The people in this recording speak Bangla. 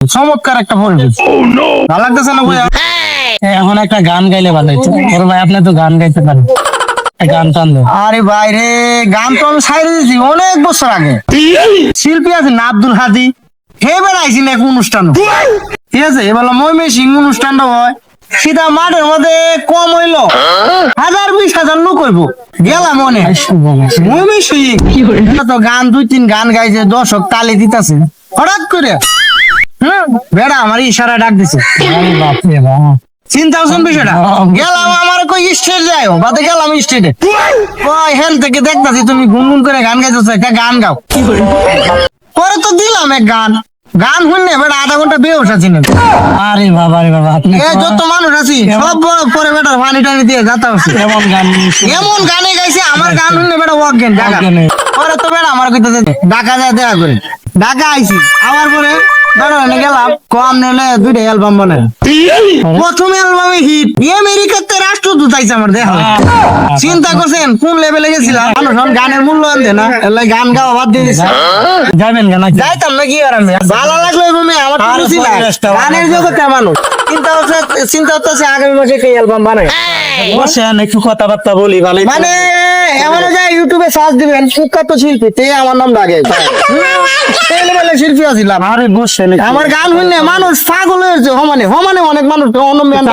চমৎকার একটা পরিবেশ ভালো লাগতেছে না ভাইয়া? এখন একটা গান গাইলে ভালো হতো বড় ভাই আপনি তো গান গাইতে পারেন। গান টান আরে ভাই রে গান তো আমি ছাইড়ে দিয়েছি অনেক বছর আগে। শিল্পী আছে না আব্দুল হাদি। হে বেড়াইছি না এক অনুষ্ঠান ঠিক আছে এবার ময়মে সিং অনুষ্ঠানটা হয়। সেটা মাঠের মধ্যে কম হইল। হাজার বিশ হাজার লোক হইব। গেলাম মনে ময়মে সিং তো গান দুই তিন গান গাইছে দর্শক তালি দিতেছে। হঠাৎ করে বেড়া আমার ইশারা ডাক দিছে। চিন্তা করছেন বিষয়টা। গেলাম আমার কই স্টেজ যাই বাদে গেলাম স্টেজে। ওই হেল থেকে দেখতাছি তুমি গুনগুন করে গান গাইতেছো একটা গান গাও। পরে তো দিলাম এক গান। গান শুনলে বেটা আধা ঘণ্টা বেউস আছি না। আরে বাবা রে বাবা আপনি যত মানুষ আছি সব পরে বেটার পানি টানি দিয়ে যাতা হচ্ছে। কেমন গান এমন গানে গাইছে আমার গান শুনলে বেটা ওয়াক গেন ঢাকা। পরে তো বেটা আমার কইতে ঢাকা যায় দেখা করে। ঢাকা আইছি আবার পরে বেটা এনে গেলাম। কম নেলে দুইটা অ্যালবাম বানায় প্রথম অ্যালবামে হিট আমেরিকাতে রাষ্ট্রদূত আইছে আমার দেখা। চিন্তা করছেন কোন লেভেলে গেছিলাম? মানুষ গানের মূল্যায়ন দেয় না? এলাই গান গাওয়া বাদ দিয়ে দিছে। যাবেন গান যাইতাম না কি আর আমি? ভালো লাগল আমার গানের জগতে মানুষ। চিন্তা হচ্ছে চিন্তা হচ্ছে আগামী মাসে একটা অ্যালবাম বানায়? বসেন একটু কথাবার্তা বলি ভালো মানে এমন যায় ইউটিউবে সার্চ দিবেন সুখ্যাত শিল্পী তে আমার নাম লাগে ছেলেবেলে শিল্পী আছিলাম আরে বুঝছেন। আমার গান শুনলে মানুষ পাগল হয়েছে হমানে হমানে অনেক মানুষ অনম্যান